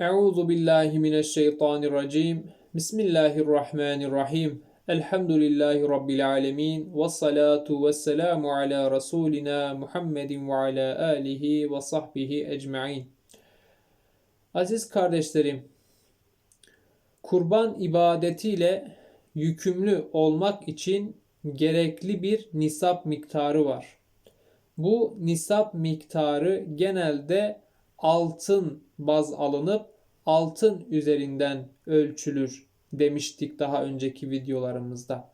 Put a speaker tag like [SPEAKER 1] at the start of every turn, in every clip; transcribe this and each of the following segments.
[SPEAKER 1] Euzu billahi mineşşeytanirracim. Bismillahirrahmanirrahim. Elhamdülillahi rabbil alamin ve salatu vesselamu ala rasulina Muhammedin ve ala alihi ve sahbihi ecmaîn. Aziz kardeşlerim, kurban ibadetiyle yükümlü olmak için gerekli bir nisap miktarı var. Bu nisap miktarı genelde altın baz alınıp altın üzerinden ölçülür demiştik daha önceki videolarımızda.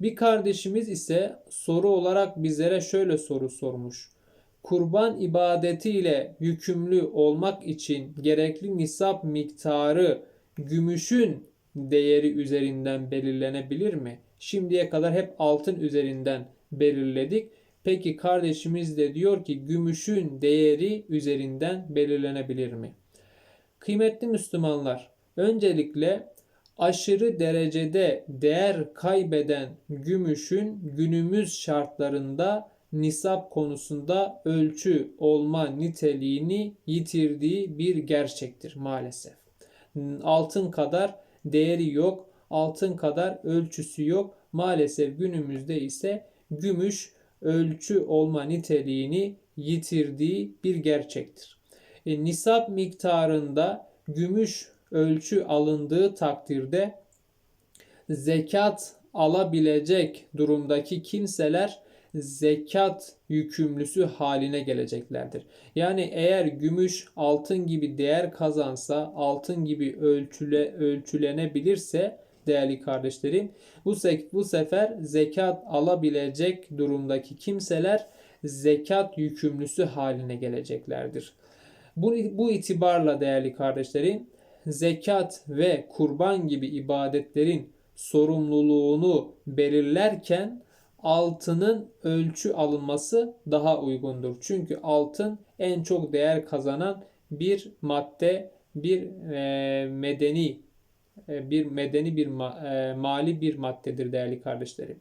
[SPEAKER 1] Bir kardeşimiz ise soru olarak bizlere şöyle soru sormuş. Kurban ibadetiyle yükümlü olmak için gerekli nisap miktarı gümüşün değeri üzerinden belirlenebilir mi? Şimdiye kadar hep altın üzerinden belirledik. Peki kardeşimiz de diyor ki gümüşün değeri üzerinden belirlenebilir mi? Kıymetli Müslümanlar, öncelikle aşırı derecede değer kaybeden gümüşün günümüz şartlarında nisap konusunda ölçü olma niteliğini yitirdiği bir gerçektir maalesef. Altın kadar değeri yok, altın kadar ölçüsü yok. Maalesef günümüzde ise gümüş ölçü olma niteliğini yitirdiği bir gerçektir. E, nisap miktarında gümüş ölçü alındığı takdirde zekat alabilecek durumdaki kimseler zekat yükümlüsü haline geleceklerdir. Yani eğer gümüş altın gibi değer kazansa, altın gibi ölçüle, ölçülenebilirse değerli kardeşlerim. Bu, bu sefer zekat alabilecek durumdaki kimseler zekat yükümlüsü haline geleceklerdir. Bu, bu itibarla değerli kardeşlerim zekat ve kurban gibi ibadetlerin sorumluluğunu belirlerken altının ölçü alınması daha uygundur. Çünkü altın en çok değer kazanan bir madde, bir e, medeni bir medeni bir e, mali bir maddedir değerli kardeşlerim.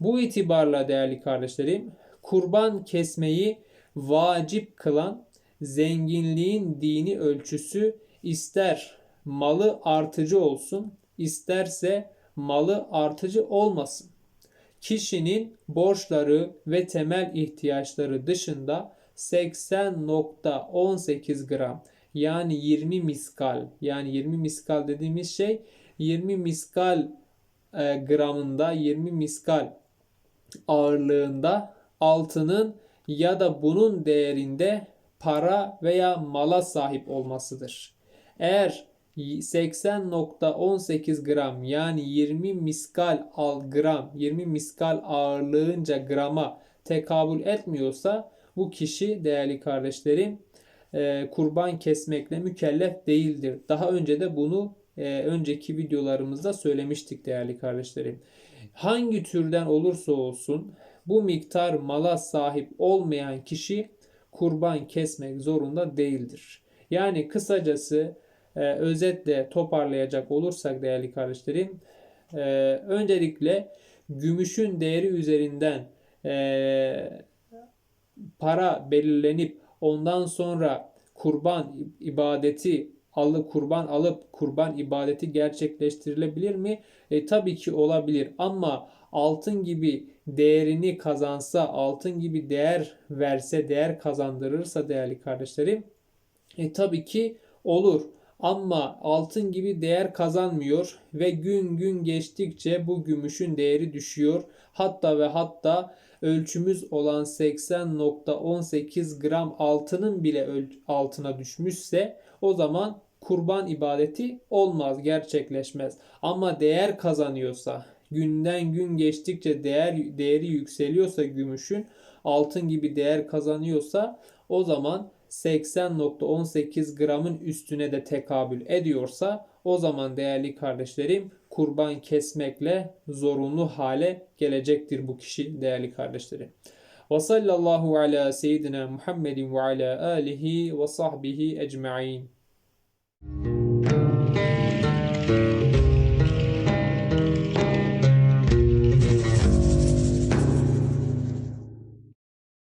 [SPEAKER 1] Bu itibarla değerli kardeşlerim kurban kesmeyi vacip kılan zenginliğin dini ölçüsü ister malı artıcı olsun isterse malı artıcı olmasın. Kişinin borçları ve temel ihtiyaçları dışında 80.18 gram yani 20 miskal yani 20 miskal dediğimiz şey 20 miskal e, gramında 20 miskal ağırlığında altının ya da bunun değerinde para veya mala sahip olmasıdır. Eğer 80.18 gram yani 20 miskal al gram 20 miskal ağırlığınca grama tekabül etmiyorsa bu kişi değerli kardeşlerim e, kurban kesmekle mükellef değildir. Daha önce de bunu e, önceki videolarımızda söylemiştik değerli kardeşlerim. Hangi türden olursa olsun bu miktar mala sahip olmayan kişi kurban kesmek zorunda değildir. Yani kısacası e, özetle toparlayacak olursak değerli kardeşlerim öncelikle gümüşün değeri üzerinden para belirlenip ondan sonra kurban ibadeti alı kurban alıp kurban ibadeti gerçekleştirilebilir mi? E, tabii ki olabilir ama altın gibi değerini kazansa, altın gibi değer verse, değer kazandırırsa değerli kardeşlerim e, tabii ki olur. Ama altın gibi değer kazanmıyor ve gün gün geçtikçe bu gümüşün değeri düşüyor. Hatta ve hatta ölçümüz olan 80.18 gram altının bile altına düşmüşse o zaman kurban ibadeti olmaz, gerçekleşmez. Ama değer kazanıyorsa, günden gün geçtikçe değer değeri yükseliyorsa gümüşün altın gibi değer kazanıyorsa o zaman 80.18 gramın üstüne de tekabül ediyorsa o zaman değerli kardeşlerim kurban kesmekle zorunlu hale gelecektir bu kişi değerli kardeşlerim. Ve sallallahu ala seyyidina Muhammedin ve ala alihi ve sahbihi ecma'in.